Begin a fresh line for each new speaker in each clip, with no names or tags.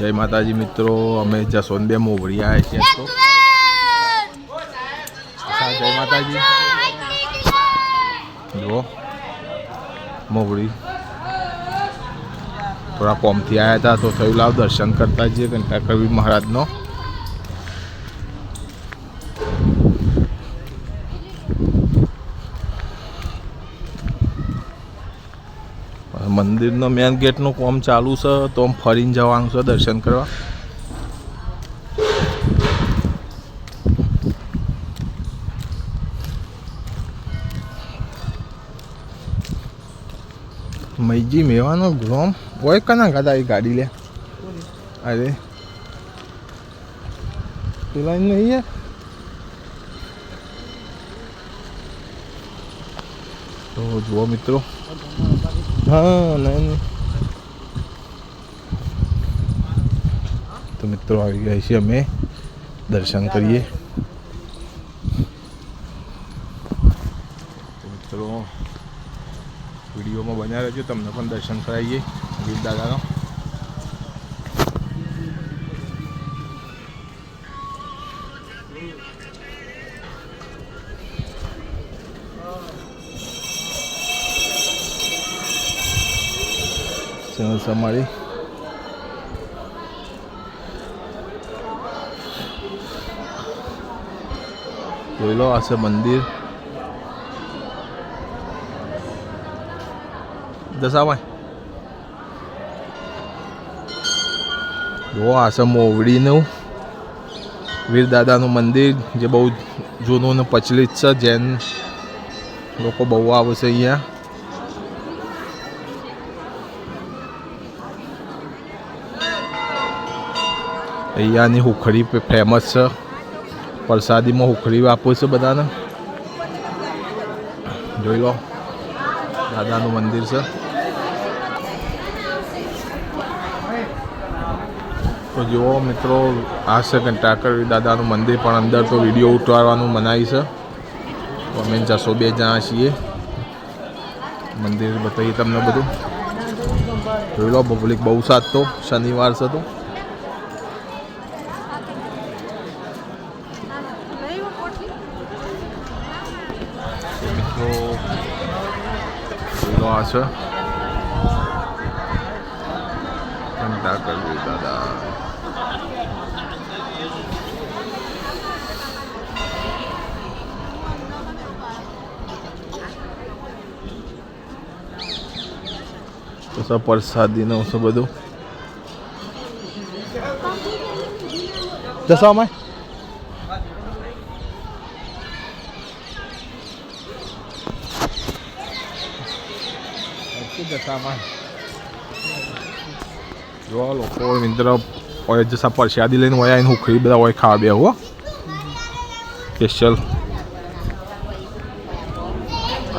જય માતાજી મિત્રો, અમે જસવંત મોવડી આવ્યા છીએ, તો. જય માતાજી. જુઓ, મોવડી. થોડા કોમથી આવ્યા હતા, તો થયું લાવ દર્શન કરતા જઈએ કંટાકરવી મહારાજનો મંદિરનો મેન ગેટનું કોમ ચાલુ છે, તો આમ ફરીને જવાનું છે દર્શન કરવા. મૈજી મેવાનો ગ્રોમ હોય કના ગાડા એ ગાડી લે? અરે. પેલા નહીં યાર તો જુઓ મિત્રો. હા નહીં તો મિત્રો આવી ગયા છીએ અમે. દર્શન કરીએ. મિત્રો વિડીયોમાં બન્યા રહેજો. તમને પણ દર્શન કરાવીએ. વીર દાદાનો. ચેનલ સમાળી જોઈ લો, આ છે મંદિર. દશાભાઈ. જો, આ છે મોવડીનું, વીરદાદાનું મંદિર, જે બહુ જૂનું ને પ્રચલિત છે, જૈન લોકો બહુ આવે છે અહીંયા. અહીંયાની હુખડી ફેમસ છે. પ્રસાદીમાં હુખડી આપું છે બધાને. જોઈ લો. દાદાનું મંદિર છે. તો જુઓ મિત્રો, આ છે કંટાકર દાદાનું મંદિર, પણ અંદર તો વીડિયો ઉતારવાનું મનાઈ છે. અમે જશો બે જણા છીએ. મંદિર બતાવીએ તમને બધું. જોઈ લો પબ્લિક બહુ સાથ તો, શનિવાર છે તો. મિત્રો જોઈ લો આ છે કંટાકર દાદા તો સબ પ્રસાદીનું છે બધું દસામાં દશામાં જો લોકો મિત્ર હોય જસા પ્રસાદી લઈને હોય આવીને હુખડી બધા હોય ખાવા બે હો સ્પેશિયલ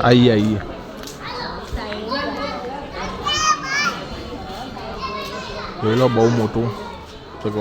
આઈએ આઈએ જોઈ લો બહુ મોટું